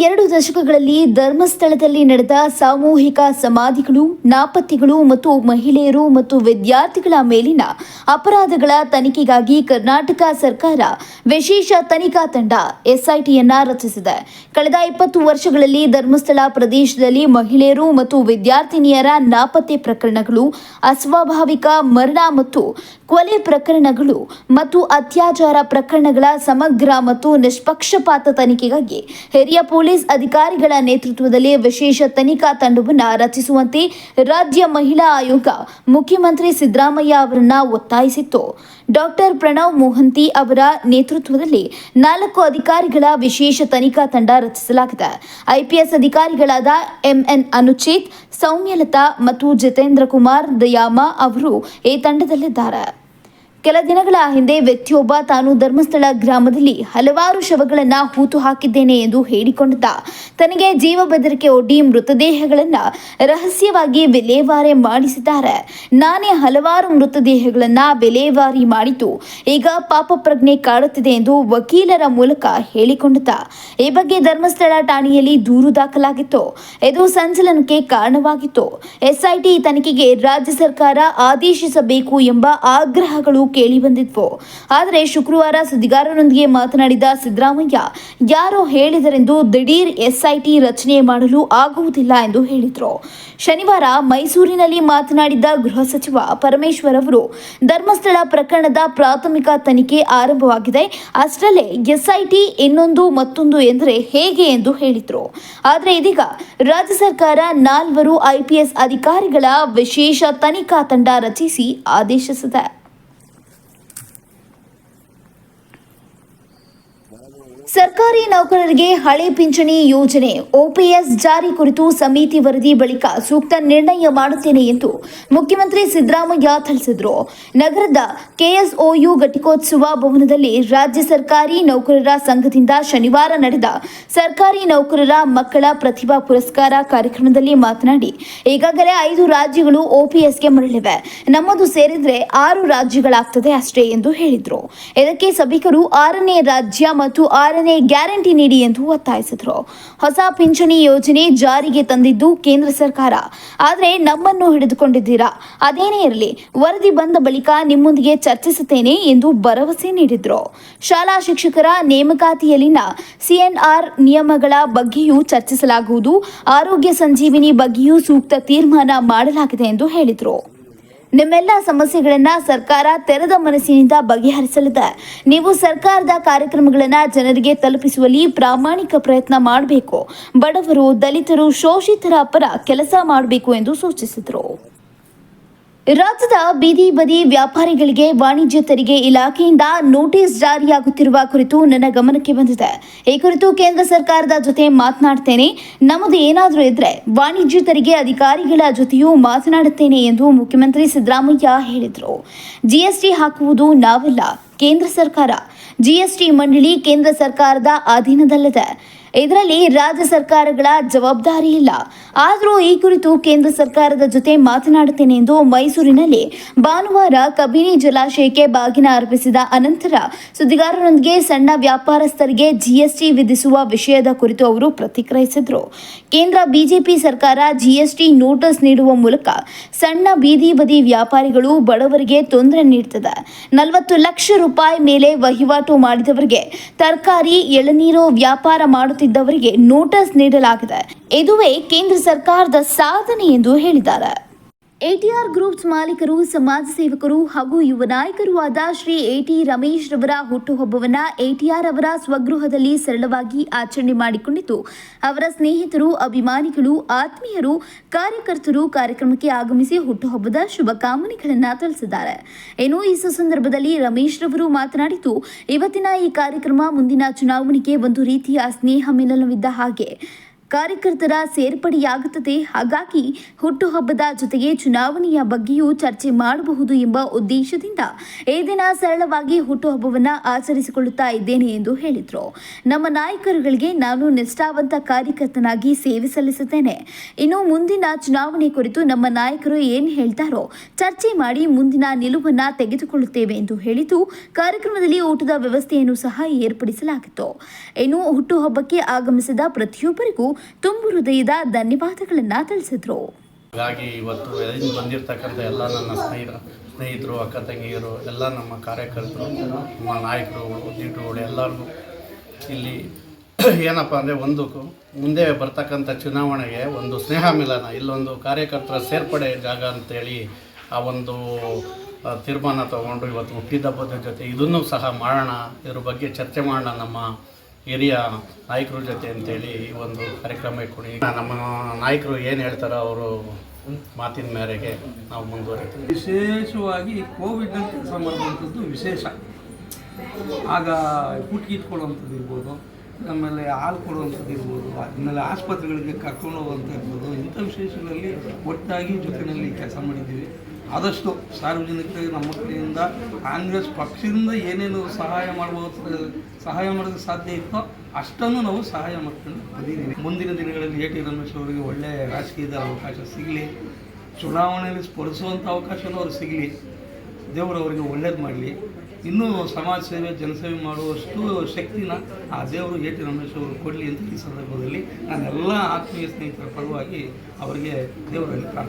ಎರಡು ದಶಕಗಳಲ್ಲಿ ಧರ್ಮಸ್ಥಳದಲ್ಲಿ ನಡೆದ ಸಾಮೂಹಿಕ ಸಮಾಧಿಗಳು, ನಾಪತ್ತೆಗಳು ಮತ್ತು ಮಹಿಳೆಯರು ಮತ್ತು ವಿದ್ಯಾರ್ಥಿಗಳ ಮೇಲಿನ ಅಪರಾಧಗಳ ತನಿಖೆಗಾಗಿ ಕರ್ನಾಟಕ ಸರ್ಕಾರ ವಿಶೇಷ ತನಿಖಾ ತಂಡ ಎಸ್ಐಟಿಯನ್ನ ರಚಿಸಿದೆ. ಕಳೆದ ಇಪ್ಪತ್ತು ವರ್ಷಗಳಲ್ಲಿ ಧರ್ಮಸ್ಥಳ ಪ್ರದೇಶದಲ್ಲಿ ಮಹಿಳೆಯರು ಮತ್ತು ವಿದ್ಯಾರ್ಥಿನಿಯರ ನಾಪತ್ತೆ ಪ್ರಕರಣಗಳು, ಅಸ್ವಾಭಾವಿಕ ಮರಣ ಮತ್ತು ಕೊಲೆ ಪ್ರಕರಣಗಳು ಮತ್ತು ಅತ್ಯಾಚಾರ ಪ್ರಕರಣಗಳ ಸಮಗ್ರ ಮತ್ತು ನಿಷ್ಪಕ್ಷಪಾತ ತನಿಖೆಗಾಗಿ ಹಿರಿಯ ಅಧಿಕಾರಿಗಳ ನೇತೃತ್ವದಲ್ಲಿ ವಿಶೇಷ ತನಿಖಾ ತಂಡವನ್ನು ರಚಿಸುವಂತೆ ರಾಜ್ಯ ಮಹಿಳಾ ಆಯೋಗ ಮುಖ್ಯಮಂತ್ರಿ ಸಿದ್ದರಾಮಯ್ಯ ಅವರನ್ನು ಒತ್ತಾಯಿಸಿತ್ತು. ಡಾಕ್ಟರ್ ಪ್ರಣವ್ ಮೋಹಂತಿ ಅವರ ನೇತೃತ್ವದಲ್ಲಿ ನಾಲ್ಕು ಅಧಿಕಾರಿಗಳ ವಿಶೇಷ ತನಿಖಾ ತಂಡ ರಚಿಸಲಾಗಿದೆ. ಐಪಿಎಸ್ ಅಧಿಕಾರಿಗಳಾದ ಎಂಎನ್ ಅನುಚಿತ್, ಸೌಮ್ಯಲತಾ ಮತ್ತು ಜಿತೇಂದ್ರ ಕುಮಾರ್ ದಯಾಮ ಅವರು ಈ ತಂಡದಲ್ಲಿದ್ದಾರೆ. ಕೆಲ ದಿನಗಳ ಹಿಂದೆ ವ್ಯಕ್ತಿಯೊಬ್ಬ ತಾನು ಧರ್ಮಸ್ಥಳ ಗ್ರಾಮದಲ್ಲಿ ಹಲವಾರು ಶವಗಳನ್ನು ಹೂತು ಹಾಕಿದ್ದೇನೆ ಎಂದು ಹೇಳಿಕೊಂಡಿದ್ದ. ತನಗೆ ಜೀವ ಬೆದರಿಕೆ ಒಡ್ಡಿ ಮೃತದೇಹಗಳನ್ನು ರಹಸ್ಯವಾಗಿ ವಿಲೇವಾರಿ ಮಾಡಿಸಿದ್ದಾರೆ. ನಾನೇ ಹಲವಾರು ಮೃತದೇಹಗಳನ್ನು ವಿಲೇವಾರಿ ಮಾಡಿತು ಈಗ ಪಾಪ ಪ್ರಜ್ಞೆ ಕಾಡುತ್ತಿದೆ ಎಂದು ವಕೀಲರ ಮೂಲಕ ಹೇಳಿಕೊಂಡಿದ್ದ. ಈ ಬಗ್ಗೆ ಧರ್ಮಸ್ಥಳ ಠಾಣೆಯಲ್ಲಿ ದೂರು ದಾಖಲಾಗಿತ್ತು. ಇದು ಸಂಚಲನಕ್ಕೆ ಕಾರಣವಾಗಿತ್ತು. ಎಸ್ಐಟಿ ತನಿಖೆಗೆ ರಾಜ್ಯ ಸರ್ಕಾರ ಆದೇಶಿಸಬೇಕು ಎಂಬ ಆಗ್ರಹಗಳು ಕೇಳಿಬಂದಿದ್ವು ಆದರೆ ಶುಕ್ರವಾರ ಸುದ್ದಿಗಾರರೊಂದಿಗೆ ಮಾತನಾಡಿದ ಸಿದ್ದರಾಮಯ್ಯ, ಯಾರೋ ಹೇಳಿದರೆಂದು ದಿಢೀರ್ ಎಸ್ಐಟಿ ರಚನೆ ಮಾಡಲು ಆಗುವುದಿಲ್ಲ ಎಂದು ಹೇಳಿದರು. ಶನಿವಾರ ಮೈಸೂರಿನಲ್ಲಿ ಮಾತನಾಡಿದ ಗೃಹ ಸಚಿವ ಪರಮೇಶ್ವರ್ ಅವರು, ಧರ್ಮಸ್ಥಳ ಪ್ರಕರಣದ ಪ್ರಾಥಮಿಕ ತನಿಖೆ ಆರಂಭವಾಗಿದೆ. ಅಷ್ಟರಲ್ಲೇ ಎಸ್ಐಟಿ ಇನ್ನೊಂದು ಮತ್ತೊಂದು ಎಂದರೆ ಹೇಗೆ ಎಂದು ಹೇಳಿದರು. ಆದರೆ ಇದೀಗ ರಾಜ್ಯ ಸರ್ಕಾರ ನಾಲ್ವರು ಐಪಿಎಸ್ ಅಧಿಕಾರಿಗಳ ವಿಶೇಷ ತನಿಖಾ ತಂಡ ರಚಿಸಿ ಆದೇಶಿಸಿದೆ. ಸರ್ಕಾರಿ ನೌಕರರಿಗೆ ಹಳೆ ಪಿಂಚಣಿ ಯೋಜನೆ ಓಪಿಎಸ್ ಜಾರಿ ಕುರಿತು ಸಮಿತಿ ವರದಿ ಬಳಿಕ ಸೂಕ್ತ ನಿರ್ಣಯ ಮಾಡುತ್ತೇನೆ ಎಂದು ಮುಖ್ಯಮಂತ್ರಿ ಸಿದ್ದರಾಮಯ್ಯ ತಿಳಿಸಿದರು. ನಗರದ ಕೆಎಸ್ಒಯು ಘಟಿಕೋತ್ಸವ ಭವನದಲ್ಲಿ ರಾಜ್ಯ ಸರ್ಕಾರಿ ನೌಕರರ ಸಂಘದಿಂದ ಶನಿವಾರ ನಡೆದ ಸರ್ಕಾರಿ ನೌಕರರ ಮಕ್ಕಳ ಪ್ರತಿಭಾ ಪುರಸ್ಕಾರ ಕಾರ್ಯಕ್ರಮದಲ್ಲಿ ಮಾತನಾಡಿ, ಈಗಾಗಲೇ ಐದು ರಾಜ್ಯಗಳು ಒಪಿಎಸ್ಗೆ ಮರಳಿವೆ. ನಮ್ಮದು ಸೇರಿದ್ರೆ ಆರು ರಾಜ್ಯಗಳಾಗ್ತದೆ ಅಷ್ಟೇ ಎಂದು ಹೇಳಿದರು. ಇದಕ್ಕೆ ಸಭಿಕರು ಆರನೇ ರಾಜ್ಯ ಮತ್ತು ಆರನೇ ಗ್ಯಾರಂಟಿ ನೀಡಿ ಎಂದು ಒತ್ತಾಯಿಸಿದರು. ಹೊಸ ಪಿಂಚಣಿ ಯೋಜನೆ ಜಾರಿಗೆ ತಂದಿದ್ದು ಕೇಂದ್ರ ಸರ್ಕಾರ. ಆದರೆ ನಮ್ಮನ್ನು ಹಿಡಿದುಕೊಂಡಿದ್ದೀರಾ? ಅದೇನೇ ಇರಲಿ, ವರದಿ ಬಂದ ಬಳಿಕ ನಿಮ್ಮೊಂದಿಗೆ ಚರ್ಚಿಸುತ್ತೇನೆ ಎಂದು ಭರವಸೆ ನೀಡಿದರು. ಶಾಲಾ ಶಿಕ್ಷಕರ ನೇಮಕಾತಿಯಲ್ಲಿನ ಸಿಎನ್ಆರ್ ನಿಯಮಗಳ ಬಗ್ಗೆಯೂ ಚರ್ಚಿಸಲಾಗುವುದು. ಆರೋಗ್ಯ ಸಂಜೀವಿನಿ ಬಗ್ಗೆಯೂ ಸೂಕ್ತ ತೀರ್ಮಾನ ಮಾಡಲಾಗಿದೆ ಎಂದು ಹೇಳಿದರು. ನಿಮ್ಮೆಲ್ಲ ಸಮಸ್ಯೆಗಳನ್ನ ಸರ್ಕಾರ ತೆರೆದ ಮನಸ್ಸಿನಿಂದ ಬಗೆಹರಿಸಲಿದೆ. ನೀವು ಸರ್ಕಾರದ ಕಾರ್ಯಕ್ರಮಗಳನ್ನ ಜನರಿಗೆ ತಲುಪಿಸುವಲ್ಲಿ ಪ್ರಾಮಾಣಿಕ ಪ್ರಯತ್ನ ಮಾಡಬೇಕು. ಬಡವರು, ದಲಿತರು, ಶೋಷಿತರ ಪರ ಕೆಲಸ ಮಾಡಬೇಕು ಎಂದು ಸೂಚಿಸಿದರು. ರಾಜ್ಯದ ಬೀದಿ ಬದಿ ವ್ಯಾಪಾರಿಗಳಿಗೆ, ವಾಣಿಜ್ಯ ತೆರಿಗೆ ಇಲಾಖೆಯಿಂದ ನೋಟಿಸ್ ಜಾರಿಯಾಗುತ್ತಿರುವ ಕುರಿತು ನನ್ನ ಗಮನಕ್ಕೆ ಬಂದಿದೆ. ಈ ಕುರಿತು ಕೇಂದ್ರ ಸರ್ಕಾರದ ಜೊತೆ ಮಾತನಾಡ್ತೇನೆ. ನಮ್ಮದು ಏನಾದರೂ ಇದ್ರೆ ವಾಣಿಜ್ಯ ತೆರಿಗೆ ಅಧಿಕಾರಿಗಳ ಜೊತೆಯೂ ಮಾತನಾಡುತ್ತೇನೆ ಎಂದು ಮುಖ್ಯಮಂತ್ರಿ ಸಿದ್ದರಾಮಯ್ಯ ಹೇಳಿದರು. ಜಿಎಸ್ಟಿ ಹಾಕುವುದು ನಾವಲ್ಲ, ಕೇಂದ್ರ ಸರ್ಕಾರ. ಜಿಎಸ್ಟಿ ಮಂಡಳಿ ಕೇಂದ್ರ ಸರ್ಕಾರದ ಅಧೀನದಲ್ಲಿದೆ. ಇದರಲ್ಲಿ ರಾಜ್ಯ ಸರ್ಕಾರಗಳ ಜವಾಬ್ದಾರಿ ಇಲ್ಲ. ಆದರೂ ಈ ಕುರಿತು ಕೇಂದ್ರ ಸರ್ಕಾರದ ಜೊತೆ ಮಾತನಾಡುತ್ತೇನೆ ಎಂದು ಮೈಸೂರಿನಲ್ಲಿ ಭಾನುವಾರ ಕಬಿನಿ ಜಲಾಶಯಕ್ಕೆ ಬಾಗಿನ ಅರ್ಪಿಸಿದ ಅನಂತರ ಸುದ್ದಿಗಾರರೊಂದಿಗೆ ಸಣ್ಣ ವ್ಯಾಪಾರಸ್ಥರಿಗೆ ಜಿಎಸ್ಟಿ ವಿಧಿಸುವ ವಿಷಯದ ಕುರಿತು ಅವರು ಪ್ರತಿಕ್ರಿಯಿಸಿದರು. ಕೇಂದ್ರ ಬಿಜೆಪಿ ಸರ್ಕಾರ ಜಿಎಸ್ಟಿ ನೋಟಿಸ್ ನೀಡುವ ಮೂಲಕ ಸಣ್ಣ ಬೀದಿ ಬದಿ ವ್ಯಾಪಾರಿಗಳು ಬಡವರಿಗೆ ತೊಂದರೆ ನೀಡುತ್ತದೆ ನಲವತ್ತು ಲಕ್ಷ ರೂಪಾಯಿ ಮೇಲೆ ವಹಿವಾಟು ಮಾಡಿದವರಿಗೆ ತರಕಾರಿ, ಎಳನೀರು ವ್ಯಾಪಾರ ಮಾಡುತ್ತಿದ್ದವರಿಗೆ ನೋಟಿಸ್ ನೀಡಲಾಗಿದೆ. ಇದುವೇ ಕೇಂದ್ರ ಸರ್ಕಾರದ ಸಾಧನೆ ಎಂದು ಹೇಳಿದ್ದಾರೆ. ಎಟಿಆರ್ ಗ್ರೂಪ್ಸ್ ಮಾಲೀಕರು, ಸಮಾಜ ಸೇವಕರು ಹಾಗೂ ಯುವ ನಾಯಕರು ಆದ ಶ್ರೀ ಎಟಿ ರಮೇಶ್ ರವರ ಹುಟ್ಟುಹಬ್ಬವನ್ನ ಎಟಿಆರ್ ಅವರ ಸ್ವಗೃಹದಲ್ಲಿ ಸರಳವಾಗಿ ಆಚರಣೆ ಮಾಡಿಕೊಂಡಿತು. ಅವರ ಸ್ನೇಹಿತರು, ಅಭಿಮಾನಿಗಳು, ಆತ್ಮೀಯರು, ಕಾರ್ಯಕರ್ತರು ಕಾರ್ಯಕ್ರಮಕ್ಕೆ ಆಗಮಿಸಿ ಹುಟ್ಟುಹಬ್ಬದ ಶುಭಕಾಮನೆಗಳನ್ನು ತಿಳಿಸಿದ್ದಾರೆ. ಇನ್ನು ಈ ಸಂದರ್ಭದಲ್ಲಿ ರಮೇಶ್ ರವರು ಮಾತನಾಡಿದ್ದು ಇವತ್ತಿನ ಈ ಕಾರ್ಯಕ್ರಮ ಮುಂದಿನ ಚುನಾವಣೆಗೆ ಒಂದು ರೀತಿಯ ಸ್ನೇಹ ಮಿಲನವಿದ್ದ ಹಾಗೆ. ಕಾರ್ಯಕರ್ತರ ಸೇರ್ಪಡೆಯಾಗುತ್ತದೆ. ಹಾಗಾಗಿ ಹುಟ್ಟುಹಬ್ಬದ ಜೊತೆಗೆ ಚುನಾವಣೆಯ ಬಗ್ಗೆಯೂ ಚರ್ಚೆ ಮಾಡಬಹುದು ಎಂಬ ಉದ್ದೇಶದಿಂದ ಈ ದಿನ ಸರಳವಾಗಿ ಹುಟ್ಟುಹಬ್ಬವನ್ನು ಆಚರಿಸಿಕೊಳ್ಳುತ್ತಾ ಇದ್ದೇನೆ ಎಂದು ಹೇಳಿದರು. ನಮ್ಮ ನಾಯಕರುಗಳಿಗೆ ನಾನು ನಿಷ್ಠಾವಂತ ಕಾರ್ಯಕರ್ತನಾಗಿ ಸೇವೆ ಸಲ್ಲಿಸುತ್ತೇನೆ. ಇನ್ನು ಮುಂದಿನ ಚುನಾವಣೆ ಕುರಿತು ನಮ್ಮ ನಾಯಕರು ಏನು ಹೇಳ್ತಾರೋ ಚರ್ಚೆ ಮಾಡಿ ಮುಂದಿನ ನಿಲುವನ್ನ ತೆಗೆದುಕೊಳ್ಳುತ್ತೇವೆ ಎಂದು ಹೇಳಿದ್ದು, ಕಾರ್ಯಕ್ರಮದಲ್ಲಿ ಊಟದ ವ್ಯವಸ್ಥೆಯನ್ನು ಸಹ ಏರ್ಪಡಿಸಲಾಗಿತ್ತು. ಇನ್ನು ಹುಟ್ಟುಹಬ್ಬಕ್ಕೆ ಆಗಮಿಸಿದ ಪ್ರತಿಯೊಬ್ಬರಿಗೂ ತುಂಬು ಹೃದಯದ ಧನ್ಯವಾದಗಳನ್ನ ತಿಳಿಸಿದ್ರು. ಹಾಗಾಗಿ ಇವತ್ತು ಬಂದಿರತಕ್ಕಂಥ ಎಲ್ಲ ನನ್ನ ಸ್ನೇಹಿತ, ಸ್ನೇಹಿತರು, ಅಕ್ಕ ತಂಗಿಯರು, ಎಲ್ಲ ನಮ್ಮ ಕಾರ್ಯಕರ್ತರು, ನಮ್ಮ ನಾಯಕರುಗಳು ಲೀಡರುಗಳು ಎಲ್ಲರಿಗೂ ಇಲ್ಲಿ ಏನಪ್ಪ ಅಂದರೆ ಒಂದು ಮುಂದೆ ಬರ್ತಕ್ಕಂಥ ಚುನಾವಣೆಗೆ ಒಂದು ಸ್ನೇಹ ಮಿಲನ, ಇಲ್ಲೊಂದು ಕಾರ್ಯಕರ್ತರ ಸೇರ್ಪಡೆ ಜಾಗ ಅಂತೇಳಿ ಆ ಒಂದು ತೀರ್ಮಾನ ತಗೊಂಡು ಇವತ್ತು ಹುಟ್ಟಿದ ಹಬ್ಬದ ಜೊತೆ ಇದನ್ನು ಸಹ ಮಾಡೋಣ, ಇದ್ರ ಬಗ್ಗೆ ಚರ್ಚೆ ಮಾಡೋಣ ನಮ್ಮ ಹಿರಿಯ ನಾಯಕರ ಜೊತೆ ಅಂತೇಳಿ ಈ ಒಂದು ಕಾರ್ಯಕ್ರಮ ಇಟ್ಕೊಂಡು ನಮ್ಮ ನಾಯಕರು ಏನು ಹೇಳ್ತಾರೋ ಅವರು ಮಾತಿನ ಮೇರೆಗೆ ನಾವು ಮುಂದುವರಿತೀವಿ. ವಿಶೇಷವಾಗಿ ಕೋವಿಡ್ನಲ್ಲಿ ಕೆಲಸ ಮಾಡುವಂಥದ್ದು ವಿಶೇಷ. ಆಗ ಕುಟ್ಕಿ ಇಟ್ಕೊಳ್ಳುವಂಥದ್ದು ಇರ್ಬೋದು ಆಮೇಲೆ ಹಾಲು ಕೊಡುವಂಥದ್ದು ಇರ್ಬೋದು ಆಮೇಲೆ ಆಸ್ಪತ್ರೆಗಳಿಗೆ ಕರ್ಕೊಂಡು ಹೋಗುವಂಥ ಇರ್ಬೋದು, ಇಂಥ ವಿಶೇಷಗಳಲ್ಲಿ ಒಟ್ಟಾಗಿ ಜೊತೆಯಲ್ಲಿ ಕೆಲಸ ಮಾಡಿದ್ದೀವಿ. ಆದಷ್ಟು ಸಾರ್ವಜನಿಕರಿಗೆ ನಮ್ಮ ಕಡೆಯಿಂದ ಕಾಂಗ್ರೆಸ್ ಪಕ್ಷದಿಂದ ಏನೇನು ಸಹಾಯ ಮಾಡಬಹುದು ಸಹಾಯ ಮಾಡೋದಕ್ಕೆ ಸಾಧ್ಯ ಇತ್ತೋ ಅಷ್ಟನ್ನು ನಾವು ಸಹಾಯ ಮಾಡ್ಕೊಂಡು ಬಂದಿದ್ದೀವಿ. ಮುಂದಿನ ದಿನಗಳಲ್ಲಿ ಎ ಟಿ ರಮೇಶ್ ಅವರಿಗೆ ಒಳ್ಳೆಯ ರಾಜಕೀಯದ ಅವಕಾಶ ಸಿಗಲಿ, ಚುನಾವಣೆಯಲ್ಲಿ ಸ್ಪರ್ಧಿಸುವಂಥ ಅವಕಾಶವೂ ಅವ್ರಿಗೆ ಸಿಗಲಿ, ದೇವರು ಅವರಿಗೆ ಒಳ್ಳೇದು ಮಾಡಲಿ. ಇನ್ನೂ ಸಮಾಜ ಸೇವೆ, ಜನಸೇವೆ ಮಾಡುವಷ್ಟು ಶಕ್ತಿನ ಆ ದೇವರು ಎ ಟಿ ರಮೇಶ್ ಅವರು ಕೊಡಲಿ ಅಂತ ಈ ಸಂದರ್ಭದಲ್ಲಿ ನಾನೆಲ್ಲ ಆತ್ಮೀಯ ಸ್ನೇಹಿತರ ಪರವಾಗಿ ಅವರಿಗೆ ದೇವರಲ್ಲಿ ಪ್ರಾರ್ಥನೆ